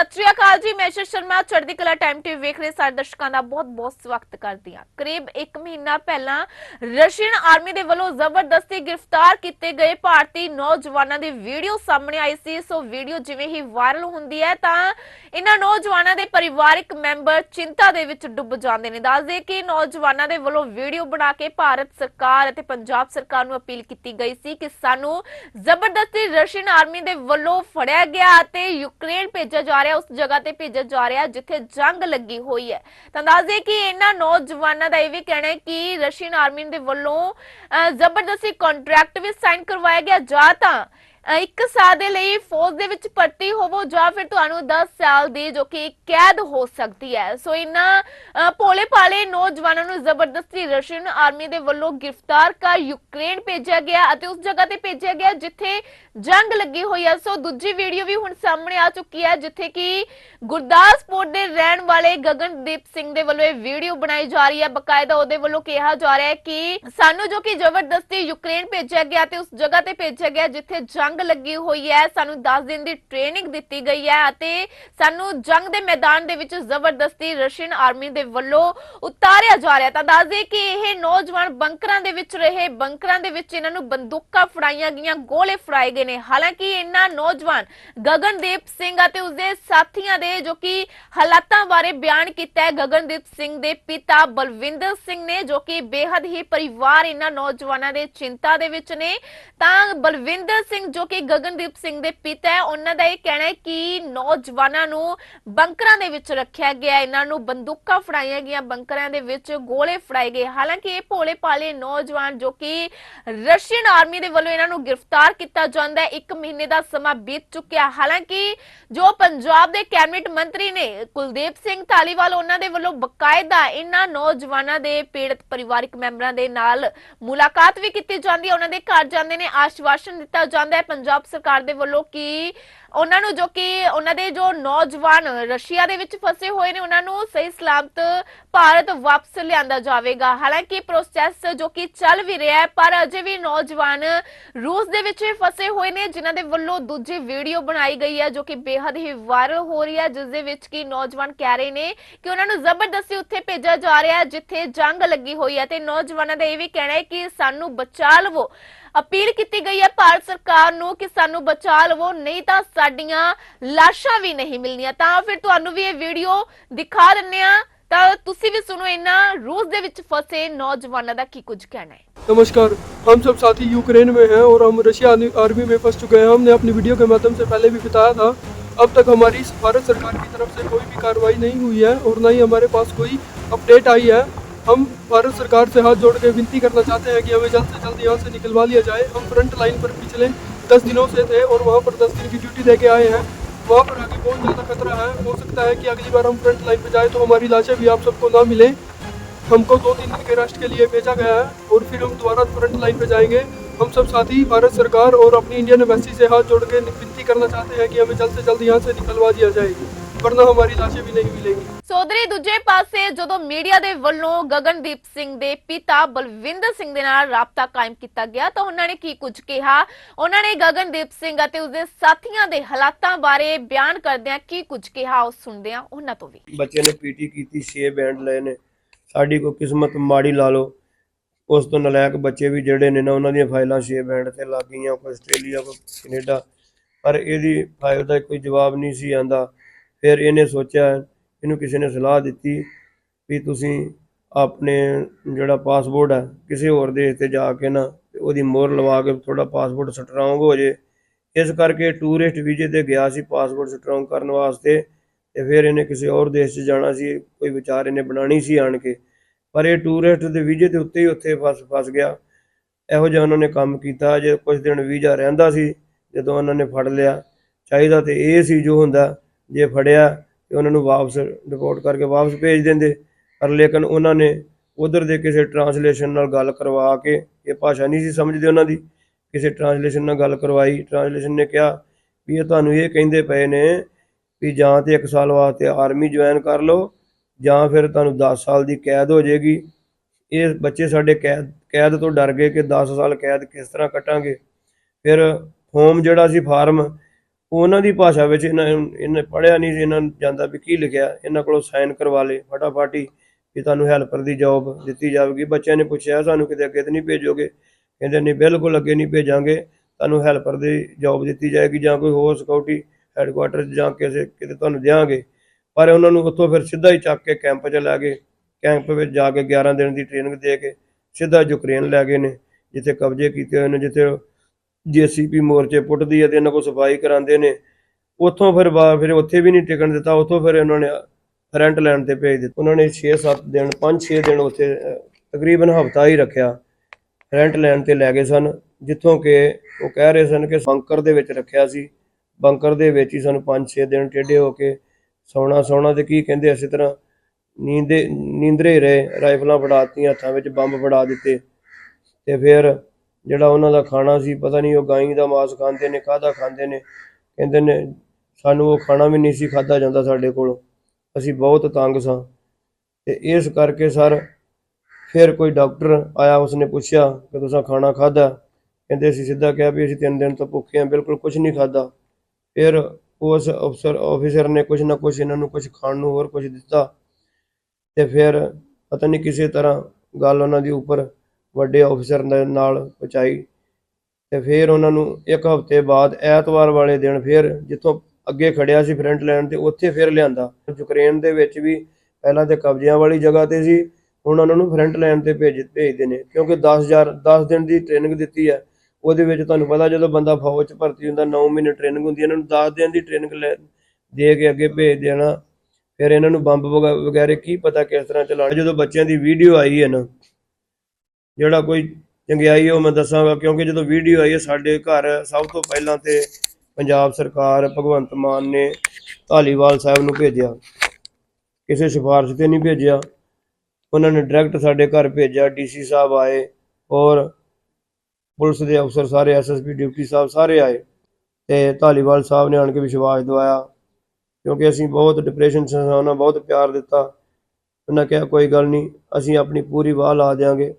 ਸਤਿ ਸ਼੍ਰੀ ਅਕਾਲ ਜੀ, ਮੈਂ ਸ਼ਰ ਸ਼ਰਮਾ, ਚੜ੍ਹਦੀ ਕਲਾ ਟਾਈਮ ਟੀਵੀ ਵੇਖ ਰਹੇ ਸਾਰੇ ਦਰਸ਼ਕਾਂ ਦਾ ਬਹੁਤ-ਬਹੁਤ ਸਵਾਗਤ ਕਰਦੀ ਹਾਂ। ਕਰੀਬ 1 ਮਹੀਨਾ ਪਹਿਲਾਂ ਰਸ਼ੀਅਨ ਆਰਮੀ ਦੇ ਵੱਲੋਂ ਜ਼ਬਰਦਸਤੀ ਗ੍ਰਿਫਤਾਰ ਕੀਤੇ ਗਏ ਭਾਰਤੀ ਨੌਜਵਾਨਾਂ ਦੀ ਵੀਡੀਓ ਸਾਹਮਣੇ ਆਈ ਸੀ। ਸੋ ਵੀਡੀਓ ਜਿਵੇਂ ਹੀ ਵਾਇਰਲ ਹੁੰਦੀ ਹੈ, ਤਾਂ ਇਹਨਾਂ ਨੌਜਵਾਨਾਂ ਦੇ ਪਰਿਵਾਰਕ ਮੈਂਬਰ ਚਿੰਤਾ ਦੇ ਵਿੱਚ ਡੁੱਬ ਜਾਂਦੇ ਨੇ। ਦੱਸਦੇ ਕਿ ਨੌਜਵਾਨਾਂ ਦੇ ਵੱਲੋਂ ਵੀਡੀਓ ਬਣਾ ਕੇ ਭਾਰਤ ਸਰਕਾਰ ਅਤੇ ਪੰਜਾਬ ਸਰਕਾਰ ਨੂੰ ਅਪੀਲ ਕੀਤੀ ਗਈ ਸੀ ਕਿ ਸਾਨੂੰ ਜ਼ਬਰਦਸਤੀ ਰਸ਼ੀਅਨ ਆਰਮੀ ਦੇ ਵੱਲੋਂ ਫੜਿਆ ਗਿਆ ਅਤੇ ਯੂਕਰੇਨ ਭੇਜਿਆ ਜਾ ਰਿਹਾ ਉਸ ਜਗ੍ਹਾ ਤੇ ਭੇਜਿਆ ਜਾ ਰਿਹਾ ਜਿੱਥੇ ਜੰਗ ਲੱਗੀ ਹੋਈ ਹੈ। ਤਾਂ ਦੱਸਦੇ ਕਿ ਇਹਨਾਂ ਨੌਜਵਾਨਾਂ ਦਾ ਇਹ ਵੀ ਕਹਿਣਾ ਹੈ ਕਿ ਰਸ਼ੀਅਨ ਆਰਮੀ ਦੇ ਵੱਲੋਂ ਅਹ, ਜ਼ਬਰਦਸਤੀ ਕੰਟਰੈਕਟ ਵੀ ਸਾਈਨ ਕਰਵਾਇਆ ਗਿਆ। ਜਾਂ ਤਾਂ ਇੱਕ ਸਾਲ ਦੇ ਲਈ ਫੌਜ ਦੇ ਵਿੱਚ ਭਰਤੀ ਹੋਵੋ ਜਾਂ ਫਿਰ ਤੁਹਾਨੂੰ 10 ਸਾਲ ਦੀ ਜੋ ਕਿ ਕੈਦ ਹੋ ਸਕਦੀ ਹੈ। ਸੋ ਇਹਨਾਂ ਭੋਲੇ ਭਾਲੇ ਨੌਜਵਾਨਾਂ ਨੂੰ ਜ਼ਬਰਦਸਤੀ ਰਸ਼ੀਅਨ ਆਰਮੀ ਦੇ ਵੱਲੋਂ ਗ੍ਰਿਫਤਾਰ ਕਰ ਯੂਕਰੇਨ ਭੇਜਿਆ ਗਿਆ ਅਤੇ ਉਸ ਜਗ੍ਹਾ ਤੇ ਭੇਜਿਆ ਗਿਆ ਜਿੱਥੇ ਜੰਗ ਲੱਗੀ ਹੋਈ ਹੈ। ਸੋ ਦੂਜੀ ਵੀਡੀਓ ਵੀ ਹੁਣ ਸਾਹਮਣੇ ਆ ਚੁੱਕੀ ਹੈ, ਜਿੱਥੇ ਕਿ ਗੁਰਦਾਸਪੁਰ ਦੇ ਰਹਿਣ ਵਾਲੇ ਗਗਨਦੀਪ ਸਿੰਘ ਦੇ ਵੱਲੋਂ ਇਹ ਵੀਡੀਓ ਬਣਾਈ ਜਾ ਰਹੀ ਹੈ। ਬਕਾਇਦਾ ਉਹਦੇ ਵੱਲੋਂ ਕਿਹਾ ਜਾ ਰਿਹਾ ਹੈ ਕਿ ਸਾਨੂੰ ਜੋ ਕਿ ਜ਼ਬਰਦਸਤੀ ਯੂਕਰੇਨ ਭੇਜਿਆ ਗਿਆ ਤੇ ਉਸ ਜਗ੍ਹਾ ਤੇ ਭੇਜਿਆ ਗਿਆ ਜਿੱਥੇ ਜੰਗ ਜੰਗ ਲੱਗੀ ਹੋਈ ਹੈ, ਸਾਨੂੰ 10 ਦਿਨ ਦੀ ਟ੍ਰੇਨਿੰਗ ਦਿੱਤੀ ਗਈ ਹੈ ਅਤੇ ਸਾਨੂੰ ਜੰਗ ਦੇ ਮੈਦਾਨ ਦੇ ਵਿੱਚ ਜ਼ਬਰਦਸਤੀ ਰਸ਼ੀਅਨ ਆਰਮੀ ਦੇ ਵੱਲੋਂ ਉਤਾਰਿਆ ਜਾ ਰਿਹਾ ਤਾਂ ਦੱਸ ਦਈਏ ਕਿ ਇਹ ਨੌਜਵਾਨ ਬੰਕਰਾਂ ਦੇ ਵਿੱਚ ਰਹੇ, ਬੰਕਰਾਂ ਦੇ ਵਿੱਚ ਇਹਨਾਂ ਨੂੰ ਬੰਦੂਕਾਂ ਫੜਾਈਆਂ ਗਈਆਂ, ਗੋਲੇ ਫੜਾਏ ਗਏ ਨੇ। ਹਾਲਾਂਕਿ ਇਹਨਾਂ ਨੌਜਵਾਨ ਗਗਨਦੀਪ ਸਿੰਘ ਅਤੇ ਉਸਦੇ ਸਾਥੀਆਂ ਦੇ ਜੋ ਕਿ ਹਾਲਾਤਾਂ ਬਾਰੇ ਬਿਆਨ ਕੀਤਾ ਹੈ, ਗਗਨਦੀਪ ਸਿੰਘ ਦੇ ਪਿਤਾ ਬਲਵਿੰਦਰ ਸਿੰਘ ਨੇ ਜੋ ਕਿ ਬੇਹੱਦ ਹੀ ਪਰਿਵਾਰ ਇਹਨਾਂ ਨੌਜਵਾਨਾਂ ਦੇ ਚਿੰਤਾ ਦੇ ਵਿੱਚ ਨੇ। ਤਾਂ ਬਲਵਿੰਦਰ ਸਿੰਘ ਜੋ ਕਿ ਗਗਨਦੀਪ ਸਿੰਘ ਦੇ ਪਿਤਾ ਹੈ, ਉਹਨਾਂ ਦਾ ਇਹ ਕਹਿਣਾ ਹੈ ਕਿ ਨੌਜਵਾਨਾਂ ਨੂੰ ਬੰਕਰਾਂ ਦੇ ਵਿੱਚ ਰੱਖਿਆ ਗਿਆ ਇਹਨਾਂ ਨੂੰ ਬੰਦੂਕਾਂ ਫੜਾਈਆਂ ਗਈਆਂ, ਬੰਕਰਾਂ ਦੇ ਵਿੱਚ ਗੋਲੇ ਫੜਾਏ ਗਏ। ਹਾਲਾਂਕਿ ਇਹ ਭੋਲੇ ਭਾਲੇ ਨੌਜਵਾਨ ਜੋ ਕਿ ਰਸ਼ੀਅਨ ਆਰਮੀ ਦੇ ਵੱਲੋਂ ਇਹਨਾਂ ਨੂੰ ਗ੍ਰਿਫਤਾਰ ਕੀਤਾ ਜਾਂਦਾ ਹੈ। ਇੱਕ ਮਹੀਨੇ ਦਾ ਸਮਾਂ ਬੀਤ ਚੁੱਕਿਆ ਹਾਲਾਂਕਿ ਜੋ ਪੰਜਾਬ ਦੇ ਕੈਬਨਿਟ ਮੰਤਰੀ ਨੇ ਕੁਲਦੀਪ ਸਿੰਘ ਧਾਲੀਵਾਲ, ਉਹਨਾਂ ਦੇ ਵੱਲੋਂ ਬਕਾਇਦਾ ਇਹਨਾਂ ਨੌਜਵਾਨਾਂ ਦੇ ਪੀੜਤ ਪਰਿਵਾਰਕ ਮੈਂਬਰਾਂ ਦੇ ਨਾਲ ਮੁਲਾਕਾਤ ਵੀ ਕੀਤੀ ਜਾਂਦੀ ਹੈ। ਉਹਨਾਂ ਦੇ ਘਰ ਜਾਂਦੇ ਨੇ, ਆਸ਼ਵਾਸਨ ਦਿੱਤਾ ਜਾਂਦਾ ਹੈ। ਪੰਜਾਬ ਸਰਕਾਰ ਦੇ ਵੱਲੋਂ ਕਿ ਉਹਨਾਂ ਨੂੰ ਜੋ ਕਿ ਉਹਨਾਂ ਦੇ ਜੋ ਨੌਜਵਾਨ ਰਸ਼ੀਆ ਦੇ ਵਿੱਚ ਫਸੇ ਹੋਏ ਨੇ, ਉਹਨਾਂ ਨੂੰ ਸਹੀ ਸਲਾਮਤ ਭਾਰਤ ਵਾਪਸ ਲਿਆਂਦਾ ਜਾਵੇਗਾ। ਹਾਲਾਂਕਿ ਪ੍ਰੋਸੈਸ ਜੋ ਕਿ ਚੱਲ ਵੀ ਰਿਹਾ ਹੈ, ਪਰ ਅਜੇ ਵੀ ਨੌਜਵਾਨ ਰੂਸ ਦੇ ਵਿੱਚ ਫਸੇ ਹੋਏ ਨੇ, ਜਿਨ੍ਹਾਂ ਦੇ ਵੱਲੋਂ ਦੂਜੀ ਵੀਡੀਓ ਬਣਾਈ ਗਈ ਹੈ, ਜੋ ਕਿ ਬੇहद ਹੀ ਵਾਇਰਲ ਹੋ ਰਹੀ ਹੈ, ਜਿਸ ਦੇ ਵਿੱਚ ਕਿ ਨੌਜਵਾਨ ਕਹਿ ਰਹੇ ਨੇ ਕਿ ਉਹਨਾਂ ਨੂੰ ਜ਼ਬਰਦਸਤੀ ਉੱਥੇ ਭੇਜਿਆ ਜਾ ਰਿਹਾ ਹੈ, ਜਿੱਥੇ ਜੰਗ ਲੱਗੀ ਹੋਈ ਹੈ। ਤੇ ਨੌਜਵਾਨਾਂ ਦਾ ਇਹ ਵੀ ਕਹਿਣਾ ਹੈ ਕਿ ਸਾਨੂੰ ਬਚਾ ਲਵੋ। ਅਪੀਲ ਕੀਤੀ ਗਈ ਹੈ ਭਾਰਤ ਸਰਕਾਰ ਨੂੰ ਕਿ ਸਾਨੂੰ ਬਚਾ ਲਵੋ, ਨਹੀਂ ਤਾਂ ਸਾਡੀਆਂ ਲਾਸ਼ਾਂ ਵੀ ਨਹੀਂ ਮਿਲਣੀਆਂ ਤਾਂ ਫਿਰ ਤੁਹਾਨੂੰ ਵੀ ਇਹ ਵੀਡੀਓ ਦਿਖਾ ਦਿੰਨੇ ਆ ਤਾਂ ਤੁਸੀਂ ਵੀ ਸੁਣੋ ਇਹਨਾਂ ਰੂਸ ਦੇ ਵਿੱਚ ਫਸੇ ਨੌਜਵਾਨਾਂ ਦਾ ਕੀ ਕੁਝ ਕਹਿਣਾ ਹੈ नमस्कार हम सब साथी यूक्रेन में हैं और हम रशिया आर्मी- आर्मी में फंस चुके हैं हमने अपनी वीडियो के माध्यम से पहले भी बताया था अब तक हमारी भारत सरकार की तरफ से कोई भी कार्रवाई नहीं हुई है और ना ही हमारे पास कोई अपडेट आई है हम भारत सरकार से हाथ जोड़ के विनती करना चाहते हैं कि हमें जल्द से जल्द यहाँ से निकलवा लिया जाए हम फ्रंट लाइन पर पिछले दस दिनों से थे और वहाँ पर दस दिन की ड्यूटी दे के आए हैं। वहाँ पर आगे बहुत ज़्यादा खतरा है। हो सकता है कि अगली बार हम फ्रंट लाइन पर जाए तो हमारी लाशें भी आप सबको ना मिलें। हमको दो तीन दिन के रेस्ट के लिए भेजा गया है और फिर हम दोबारा फ्रंट लाइन पर जाएँगे। हम सब साथी, भारत सरकार और अपनी इंडियन एम्बेसी से हाथ जोड़ के विनती करना चाहते हैं कि हमें जल्द से जल्द यहाँ से निकलवा दिया जाए। वरना हमारी लाशें भी नहीं मिलेंगी ਸੋਦਰੀ ਦੂਜੇ ਪਾਸੇ ਜਦੋਂ ਮੀਡੀਆ ਦੇ ਵੱਲੋਂ ਗਗਨਦੀਪ ਸਿੰਘ ਦੇ ਪਿਤਾ ਬਲਵਿੰਦਰ ਸਿੰਘ ਦੇ ਨਾਲ ਰਾਬਤਾ ਕਾਇਮ ਕੀਤਾ ਗਿਆ ਤਾਂ ਉਹਨਾਂ ਨੇ ਕੀ ਕੁਝ ਕਿਹਾ ਉਹਨਾਂ ਨੇ ਗਗਨਦੀਪ ਸਿੰਘ ਅਤੇ ਉਸਦੇ ਸਾਥੀਆਂ ਦੇ ਹਾਲਾਤਾਂ ਬਾਰੇ ਬਿਆਨ ਕਰਦਿਆਂ ਕੀ ਕੁਝ ਕਿਹਾ ਉਹ ਸੁਣਦੇ ਹਾਂ ਉਹਨਾਂ ਤੋਂ ਵੀ ਬੱਚੇ ਨੇ ਪੀਟੀ ਕੀਤੀ 6 ਬੈਂਡ ਲਏ ਨੇ ਸਾਡੀ ਕੋਈ ਕਿਸਮਤ ਮਾੜੀ ਲਾ ਲਓ ਉਸ ਤੋਂ ਨਲਾਇਕ ਬੱਚੇ ਵੀ ਜਿਹੜੇ ਨੇ ਨਾ ਉਹਨਾਂ ਦੀਆਂ ਫਾਈਲਾਂ 6 ਬੈਂਡ ਤੇ ਲੱਗ ਗਈਆਂ ਕੋਈ ਆਸਟ੍ਰੇਲੀਆ ਕੋਈ ਕੈਨੇਡਾ ਪਰ ਇਹਦੀ ਫਾਈਲ ਦਾ ਕੋਈ ਜਵਾਬ ਨਹੀਂ ਸੀ ਆਂਦਾ ਫਿਰ ਇਹਨੇ ਸੋਚਿਆ, ਇਹਨੂੰ ਕਿਸੇ ਨੇ ਸਲਾਹ ਦਿੱਤੀ ਵੀ ਤੁਸੀਂ ਆਪਣੇ ਜਿਹੜਾ ਪਾਸਪੋਰਟ ਹੈ ਕਿਸੇ ਹੋਰ ਦੇਸ਼ ਤੇ ਜਾ ਕੇ ਨਾ ਉਹਦੀ ਮੋਹਰ ਲਵਾ ਕੇ ਤੁਹਾਡਾ ਪਾਸਪੋਰਟ ਸਟਰੋਂਗ ਹੋ ਜੇ। ਇਸ ਕਰਕੇ ਟੂਰਿਸਟ ਵੀਜ਼ੇ ਤੇ ਗਿਆ ਸੀ ਪਾਸਪੋਰਟ ਸਟਰੋਂਗ ਕਰਨ ਵਾਸਤੇ ਤੇ ਫਿਰ ਇਹਨੇ ਕਿਸੇ ਹੋਰ ਦੇਸ਼ 'ਚ ਜਾਣਾ ਸੀ, ਕੋਈ ਵਿਚਾਰ ਇਹਨੇ ਬਣਾਣੀ ਸੀ ਆਣ ਕੇ। ਪਰ ਇਹ ਟੂਰਿਸਟ ਦੇ ਵੀਜ਼ੇ ਦੇ ਉੱਤੇ ਹੀ ਉੱਥੇ ਫਸ ਫਸ ਗਿਆ। ਇਹੋ ਜਿਹਾ ਉਹਨਾਂ ਨੇ ਕੰਮ ਕੀਤਾ, ਜੇ ਕੁਝ ਦਿਨ ਵੀਜ਼ਾ ਰਹਿੰਦਾ ਸੀ, ਜਦੋਂ ਉਹਨਾਂ ਨੇ ਫੜ ਲਿਆ, ਚਾਹੀਦਾ ਤੇ ਇਹ ਸੀ ਜੋ ਹੁੰਦਾ। ਜੇ ਫੜਿਆ ਤੇ ਉਹਨਾਂ ਨੂੰ ਵਾਪਸ ਰਿਪੋਰਟ ਕਰਕੇ ਵਾਪਸ ਭੇਜ ਦਿੰਦੇ। ਪਰ ਲੇਕਿਨ ਉਹਨਾਂ ਨੇ ਉਧਰ ਦੇ ਕਿਸੇ ਟਰਾਂਸਲੇਸ਼ਨ ਨਾਲ ਗੱਲ ਕਰਵਾ ਕੇ, ਇਹ ਭਾਸ਼ਾ ਨਹੀਂ ਸੀ ਸਮਝਦੇ ਉਹਨਾਂ ਦੀ, ਕਿਸੇ ਟਰਾਂਸਲੇਸ਼ਨ ਨਾਲ ਗੱਲ ਕਰਵਾਈ। ਟਰਾਂਸਲੇਸ਼ਨ ਨੇ ਕਿਹਾ ਵੀ ਇਹ ਤੁਹਾਨੂੰ ਇਹ ਕਹਿੰਦੇ ਪਏ ਨੇ ਵੀ ਜਾਂ ਤੇ 1 ਸਾਲ ਵਾਸਤੇ ਆਰਮੀ ਜੁਆਇਨ ਕਰ ਲਓ, ਜਾਂ ਫਿਰ ਤੁਹਾਨੂੰ 10 ਸਾਲ ਦੀ ਕੈਦ ਹੋ ਜਾਏਗੀ। ਇਹ ਬੱਚੇ ਸਾਡੇ ਕੈਦ ਕੈਦ ਤੋਂ ਡਰ ਗਏ ਕਿ 10 ਸਾਲ ਕੈਦ ਕਿਸ ਤਰ੍ਹਾਂ ਕੱਟਾਂਗੇ। ਫਿਰ ਫੋਰਮ ਜਿਹੜਾ ਸੀ ਫਾਰਮ ਉਹਨਾਂ ਦੀ ਭਾਸ਼ਾ ਵਿੱਚ ਇਹਨਾਂ ਇਹਨੇ ਪੜਿਆ ਨਹੀਂ ਸੀ, ਇਹਨਾਂ ਨੂੰ ਜਾਂਦਾ ਵੀ ਕੀ ਲਿਖਿਆ, ਇਹਨਾਂ ਕੋਲੋਂ ਸਾਈਨ ਕਰਵਾ ਲਏ, ਫਟਾਫਟ ਹੀ ਵੀ ਤੁਹਾਨੂੰ ਹੈਲਪਰ ਦੀ ਜੌਬ ਦਿੱਤੀ ਜਾਵੇਗੀ। ਬੱਚਿਆਂ ਨੇ ਪੁੱਛਿਆ, ਸਾਨੂੰ ਕਿਤੇ ਅੱਗੇ ਤਾਂ ਨਹੀਂ ਭੇਜੋਗੇ? ਕਹਿੰਦੇ, ਨਹੀਂ, ਬਿਲਕੁਲ ਅੱਗੇ ਨਹੀਂ ਭੇਜਾਂਗੇ। ਤੁਹਾਨੂੰ ਹੈਲਪਰ ਦੀ ਜੌਬ ਦਿੱਤੀ ਜਾਏਗੀ ਜਾਂ ਕੋਈ ਹੋਰ ਸਿਕਿਉਰਿਟੀ ਹੈੱਡਕੁਆਟਰ ਜਾਂ ਕਿਸੇ, ਕਿਤੇ ਤੁਹਾਨੂੰ ਦਿਆਂਗੇ। ਪਰ ਉਹਨਾਂ ਨੂੰ ਉੱਥੋਂ ਫਿਰ ਸਿੱਧਾ ਹੀ ਚੱਕ ਕੇ ਕੈਂਪ 'ਚ ਲੈ ਗਏ। ਕੈਂਪ ਵਿੱਚ ਜਾ ਕੇ 11 ਦਿਨ ਦੀ ਟ੍ਰੇਨਿੰਗ ਦੇ ਕੇ ਸਿੱਧਾ ਯੂਕਰੇਨ ਲੈ ਗਏ ਨੇ, ਜਿੱਥੇ ਕਬਜ਼ੇ ਕੀਤੇ ਹੋਏ ਨੇ, ਜਿੱਥੇ ਜੀਸੀਪੀ ਮੋਰਚੇ ਪੁੱਟਦੀ ਹੈ ਤੇ ਇਹਨਾਂ ਕੋਲ ਸਫ਼ਾਈ ਕਰਾਉਂਦੇ ਨੇ। ਉੱਥੋਂ ਫਿਰ ਬਾ- ਫਿਰ ਉੱਥੇ ਵੀ ਨਹੀਂ ਟਿਕਣ ਦਿੱਤਾ। ਉੱਥੋਂ ਫਿਰ ਉਹਨਾਂ ਨੇ ਰੈਂਟ ਲੈਣ ਤੇ ਭੇਜ ਦਿੱਤਾ। ਉਹਨਾਂ ਨੇ 6-7 ਦਿਨ 5-6 ਦਿਨ ਉੱਥੇ ਤਕਰੀਬਨ ਹਫਤਾ ਹੀ ਰੱਖਿਆ। ਰੈਂਟ ਲੈਣ ਤੇ ਲੈ ਗਏ ਸਨ, ਜਿੱਥੋਂ ਕਿ ਉਹ ਕਹਿ ਰਹੇ ਸਨ ਕਿ ਬੰਕਰ ਦੇ ਵਿੱਚ ਰੱਖਿਆ ਸੀ। ਬੰਕਰ ਦੇ ਵਿੱਚ ਹੀ ਸਾਨੂੰ 5-6 ਦਿਨ ਟੇਢੇ ਹੋ ਕੇ ਸੌਣਾ ਸੌਣਾ ਤੇ ਕੀ ਕਹਿੰਦੇ ਇਸੇ ਤਰ੍ਹਾਂ ਨੀਂਦੇ ਨੀਂਦਰੇ ਰਹੇ, ਰਾਈਫਲਾਂ ਫੜਾਤੀਆਂ, ਹੱਥਾਂ ਵਿੱਚ ਬੰਬ ਫੜਾ ਦਿੱਤੇ। ਤੇ ਫਿਰ ਜਿਹੜਾ ਉਹਨਾਂ ਦਾ ਖਾਣਾ ਸੀ, ਪਤਾ ਨਹੀਂ ਉਹ ਗਾਈ ਦਾ ਮਾਸ ਖਾਂਦੇ ਨੇ, ਕਾਹਦਾ ਖਾਂਦੇ ਨੇ। ਕਹਿੰਦੇ ਨੇ, ਸਾਨੂੰ ਉਹ ਖਾਣਾ ਵੀ ਨਹੀਂ ਸੀ ਖਾਦਾ ਜਾਂਦਾ ਸਾਡੇ ਕੋਲ। ਅਸੀਂ ਬਹੁਤ ਤੰਗ ਸਾਂ। ਤੇ ਇਸ ਕਰਕੇ ਸਰ ਫਿਰ ਕੋਈ ਡਾਕਟਰ ਆਇਆ, ਉਸਨੇ ਪੁੱਛਿਆ ਕਿ ਤੁਸੀਂ ਖਾਣਾ ਖਾਦਾ ਕਹਿੰਦੇ, ਅਸੀਂ ਸਿੱਧਾ ਕਿਹਾ ਵੀ ਅਸੀਂ ਤਿੰਨ ਦਿਨ ਤੋਂ ਭੁੱਖੇ ਹਾਂ, ਬਿਲਕੁਲ ਕੁਝ ਨਹੀਂ ਖਾਦਾ ਫਿਰ ਉਸ ਅਫਸਰ ਆਫੀਸਰ ਨੇ ਕੁਝ ਨਾ ਕੁਝ ਇਹਨਾਂ ਨੂੰ ਕੁਝ ਖਾਣ ਨੂੰ ਹੋਰ ਕੁਝ ਦਿੱਤਾ। ਤੇ ਫਿਰ ਪਤਾ ਨਹੀਂ ਕਿਸੇ ਤਰ੍ਹਾਂ ਗੱਲ ਉਹਨਾਂ ਦੀ ਉੱਪਰ ਵੱਡੇ ਆਫੀਸਰ ਦੇ ਨਾਲ ਪਹੁੰਚਾਈ ਤੇ ਫਿਰ ਉਹਨਾਂ ਨੂੰ ਇੱਕ ਹਫ਼ਤੇ ਬਾਅਦ ਐਤਵਾਰ ਵਾਲੇ ਦਿਨ ਫਿਰ ਜਿੱਥੋਂ ਅੱਗੇ ਖੜਿਆ ਸੀ ਫਰੰਟ ਲਾਈਨ ਤੇ ਉੱਥੇ ਫਿਰ ਲਿਆਂਦਾ। ਯੂਕਰੇਨ ਦੇ ਵਿੱਚ ਵੀ ਪਹਿਲਾਂ ਤੇ ਕਬਜ਼ਿਆਂ ਵਾਲੀ ਜਗ੍ਹਾ ਤੇ ਸੀ, ਹੁਣ ਉਹਨਾਂ ਨੂੰ ਫਰੰਟ ਲਾਈਨ ਤੇ ਭੇਜ ਭੇਜਦੇ ਨੇ। ਕਿਉਂਕਿ 10000 10 ਦਿਨ ਦੀ ਟ੍ਰੇਨਿੰਗ ਦਿੱਤੀ ਹੈ, ਉਹਦੇ ਵਿੱਚ ਤੁਹਾਨੂੰ ਪਤਾ ਜਦੋਂ ਬੰਦਾ ਫੌਜ 'ਚ ਭਰਤੀ ਹੁੰਦਾ 9 ਮਹੀਨੇ ਟ੍ਰੇਨਿੰਗ ਹੁੰਦੀ ਹੈ, ਇਹਨਾਂ ਨੂੰ 10 ਦਿਨ ਦੀ ਟ੍ਰੇਨਿੰਗ ਲੈ, ਦੇ ਕੇ ਅੱਗੇ ਭੇਜ ਦੇਣਾ। ਫਿਰ ਇਹਨਾਂ ਨੂੰ ਬੰਬ ਵਗਾ- ਵਗੈਰੇ ਕੀ ਪਤਾ ਕਿਸ ਤਰ੍ਹਾਂ ਚਲਾਉਣਾ। ਜਦੋਂ ਬੱਚਿਆਂ ਦੀ ਵੀਡੀਓ ਆਈ ਹੈ ਨਾ ਜਿਹੜਾ ਕੋਈ ਚੰਗਿਆਈ ਹੈ ਉਹ ਮੈਂ ਦੱਸਾਂਗਾ, ਕਿਉਂਕਿ ਜਦੋਂ ਵੀਡੀਓ ਆਈ ਹੈ ਸਾਡੇ ਘਰ, ਸਭ ਤੋਂ ਪਹਿਲਾਂ ਤੇ ਪੰਜਾਬ ਸਰਕਾਰ, ਭਗਵੰਤ ਮਾਨ ਨੇ ਧਾਲੀਵਾਲ ਸਾਹਿਬ ਨੂੰ ਭੇਜਿਆ। ਕਿਸੇ ਸਿਫਾਰਿਸ਼ ਤੇ ਨਹੀਂ ਭੇਜਿਆ। ਉਹਨਾਂ ਨੇ ਡਾਇਰੈਕਟ ਸਾਡੇ ਘਰ ਭੇਜਿਆ ਡੀਸੀ ਸਾਹਿਬ ਆਏ ਔਰ ਪੁਲਿਸ ਦੇ ਅਫਸਰ ਸਾਰੇ ਐਸਐਸਪੀ ਡਿਊਟੀ ਸਾਹਿਬ ਸਾਰੇ ਆਏ ਤੇ ਧਾਲੀਵਾਲ ਸਾਹਿਬ ਨੇ ਆਣ ਕੇ ਵਿਸ਼ਵਾਸ ਦਿਵਾਇਆ। ਕਿਉਂਕਿ ਅਸੀਂ ਬਹੁਤ ਡਿਪਰੈਸ਼ਨ 'ਚ ਉਹਨਾਂ ਬਹੁਤ ਪਿਆਰ ਦਿੱਤਾ। ਉਹਨਾਂ ਕਿਹਾ, ਕੋਈ ਗੱਲ ਨਹੀਂ, ਅਸੀਂ ਆਪਣੀ ਪੂਰੀ ਵਾਹ ਲਾ ਦਿਆਂਗੇ।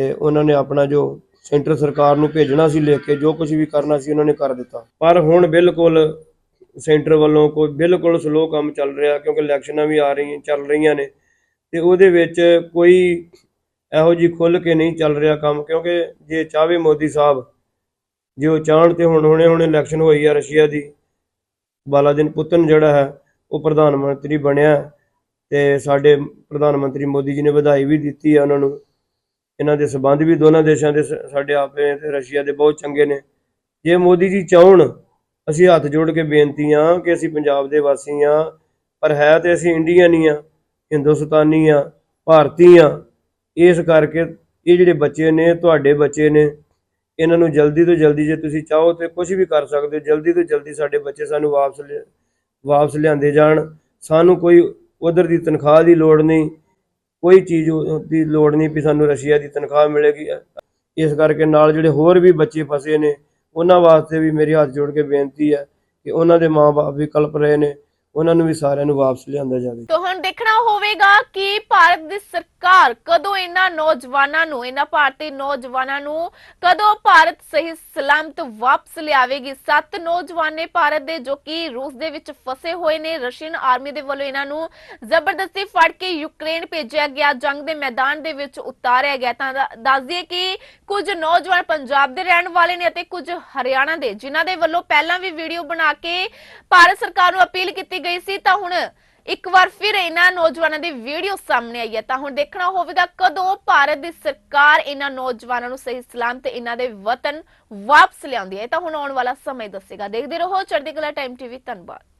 ਤੇ ਉਹਨਾਂ ਨੇ ਆਪਣਾ ਜੋ ਸੈਂਟਰ ਸਰਕਾਰ ਨੂੰ ਭੇਜਣਾ ਸੀ ਲਿਖ ਕੇ, ਜੋ ਕੁਝ ਵੀ ਕਰਨਾ ਸੀ ਉਹਨਾਂ ਨੇ ਕਰ ਦਿੱਤਾ। ਪਰ ਹੁਣ ਬਿਲਕੁਲ ਸੈਂਟਰ ਵੱਲੋਂ ਕੋਈ ਬਿਲਕੁਲ ਸਲੋ ਕੰਮ ਚੱਲ ਰਿਹਾ, ਕਿਉਂਕਿ ਇਲੈਕਸ਼ਨਾਂ ਵੀ ਆ ਰਹੀਆਂ, ਚੱਲ ਰਹੀਆਂ ਨੇ। ਤੇ ਉਹਦੇ ਵਿੱਚ ਕੋਈ ਇਹੋ ਜੀ ਖੁੱਲ ਕੇ ਨਹੀਂ ਚੱਲ ਰਿਹਾ ਕੰਮ, ਕਿਉਂਕਿ ਜੇ ਚਾਹਵੇ ਮੋਦੀ ਸਾਹਿਬ, ਜੇ ਉਹ ਚਾਹਣ ਤੇ ਹੁਣ ਹੁਣੇ ਹੁਣੇ ਇਲੈਕਸ਼ਨ ਹੋਈ ਆ ਰਸ਼ੀਆ ਦੀ ਬਾਲਾਦਿਨ ਪੁਤਨ ਜਿਹੜਾ ਹੈ, ਉਹ ਪ੍ਰਧਾਨ ਮੰਤਰੀ ਬਣਿਆ। ਤੇ ਸਾਡੇ ਪ੍ਰਧਾਨ ਮੰਤਰੀ ਮੋਦੀ ਜੀ ਨੇ ਵਧਾਈ ਵੀ ਦਿੱਤੀ ਆ ਉਹਨਾਂ ਨੂੰ। ਇਹਨਾਂ ਦੇ ਸਬੰਧ ਵੀ ਦੋਨਾਂ ਦੇਸ਼ਾਂ ਦੇ ਸ- ਸਾਡੇ ਆਪੇ ਤੇ ਰਸ਼ੀਆ ਦੇ ਬਹੁਤ ਚੰਗੇ ਨੇ। ਜੇ ਮੋਦੀ ਜੀ ਚਾਹਣ, ਅਸੀਂ ਹੱਥ ਜੋੜ ਕੇ ਬੇਨਤੀ ਆ ਕਿ ਅਸੀਂ ਪੰਜਾਬ ਦੇ ਵਾਸੀ ਆ, ਪਰ ਹੈ ਤੇ ਅਸੀਂ ਇੰਡੀਅਨ ਹੀ ਆ, ਹਿੰਦੁਸਤਾਨੀ ਆ, ਭਾਰਤੀ ਆ। ਇਸ ਕਰਕੇ ਇਹ ਜਿਹੜੇ ਬੱਚੇ ਨੇ, ਤੁਹਾਡੇ ਬੱਚੇ ਨੇ, ਇਹਨਾਂ ਨੂੰ ਜਲਦੀ ਤੋਂ ਜਲਦੀ ਜੇ ਤੁਸੀਂ ਚਾਹੋ ਤੇ ਕੁਝ ਵੀ ਕਰ ਸਕਦੇ ਹੋ, ਜਲਦੀ ਤੋਂ ਜਲਦੀ ਸਾਡੇ ਬੱਚੇ ਸਾਨੂੰ ਵਾਪਸ ਲਿਆ- ਵਾਪਸ ਲਿਆਂਦੇ ਜਾਣ। ਸਾਨੂੰ ਕੋਈ ਉਧਰ ਦੀ ਤਨਖਾਹ ਦੀ ਲੋੜ ਨਹੀਂ। ਕੋਈ ਚੀਜ਼ ਦੀ ਲੋੜ ਨਹੀਂ ਵੀ ਸਾਨੂੰ ਰਸ਼ੀਆ ਦੀ ਤਨਖਾਹ ਮਿਲੇਗੀ। ਇਸ ਕਰਕੇ ਨਾਲ ਜਿਹੜੇ ਹੋਰ ਵੀ ਬੱਚੇ ਫਸੇ ਨੇ, ਉਹਨਾਂ ਵਾਸਤੇ ਵੀ ਮੇਰੀ ਹੱਥ ਜੋੜ ਕੇ ਬੇਨਤੀ ਹੈ ਕਿ ਉਹਨਾਂ ਦੇ ਮਾਪੇ ਵੀ ਕਲਪ ਰਹੇ ਨੇ, ਉਹਨਾਂ ਨੂੰ ਵੀ ਸਾਰਿਆਂ ਨੂੰ ਵਾਪਸ ਲਿਆਂਦਾ ਜਾਵੇ। ਹੁਣ ਦੇਖਣਾ ਹੋਵੇਗਾ ਕਿ ਭਾਰਤ ਦੀ ਸਰਕਾਰ ਕਦੋਂ ਇਹਨਾਂ ਨੌਜਵਾਨਾਂ ਨੂੰ, ਇਹਨਾਂ ਭਾਰਤੀ ਨੌਜਵਾਨਾਂ ਨੂੰ ਕਦੋਂ ਭਾਰਤ ਸਹੀ ਸਲਾਮਤ ਵਾਪਸ ਲਿਆਵੇਗੀ? ਸੱਤ ਨੌਜਵਾਨ ਨੇ ਭਾਰਤ ਦੇ, ਜੋ ਕਿ ਰੂਸ ਦੇ ਵਿੱਚ ਫਸੇ ਹੋਏ ਨੇ, ਰਸ਼ੀਅਨ ਆਰਮੀ ਦੇ ਵੱਲੋਂ ਇਹਨਾਂ ਨੂੰ ਜ਼ਬਰਦਸਤੀ ਫੜ ਕੇ ਯੂਕਰੇਨ ਭੇਜਿਆ ਗਿਆ। ਜੰਗ ਦੇ ਮੈਦਾਨ ਦੇ ਵਿੱਚ ਉਤਾਰਿਆ ਗਿਆ। ਤਾਂ ਦ- ਦੱਸ ਦਈਏ ਕਿ ਕੁਝ ਨੌਜਵਾਨ ਪੰਜਾਬ ਦੇ ਰਹਿਣ ਵਾਲੇ ਨੇ ਅਤੇ ਕੁਝ ਹਰਿਆਣਾ ਦੇ, ਜਿਨ੍ਹਾਂ ਦੇ ਵੱਲੋਂ ਪਹਿਲਾਂ ਵੀ ਵੀਡੀਓ ਬਣਾ ਕੇ ਭਾਰਤ ਸਰਕਾਰ ਨੂੰ ਅਪੀਲ ਕੀਤੀ ਗਈ ਸੀ। ਤਾਂ ਹੁਣ ਇੱਕ ਵਾਰ ਫਿਰ ਇਹਨਾਂ ਨੌਜਵਾਨਾਂ ਦੀ ਵੀਡੀਓ ਸਾਹਮਣੇ ਆਈ ਹੈ। ਤਾਂ ਹੁਣ ਦੇਖਣਾ ਹੋਵੇਗਾ ਕਦੋਂ ਭਾਰਤ ਦੀ ਸਰਕਾਰ ਇਹਨਾਂ ਨੌਜਵਾਨਾਂ ਨੂੰ ਸਹੀ ਸਲਾਮ ਤੇ ਇਹਨਾਂ ਦੇ ਵਤਨ ਵਾਪਸ ਲਿਆਉਂਦੀ ਹੈ। ਇਹ ਤਾਂ ਹੁਣ ਆਉਣ ਵਾਲਾ ਸਮੇਂ ਦੱਸੇਗਾ। ਦੇਖਦੇ ਰਹੋ, ਚੜ੍ਹਦੀ ਕਲਾ ਟਾਈਮ ਟੀਵੀ ਧੰਨਵਾਦ।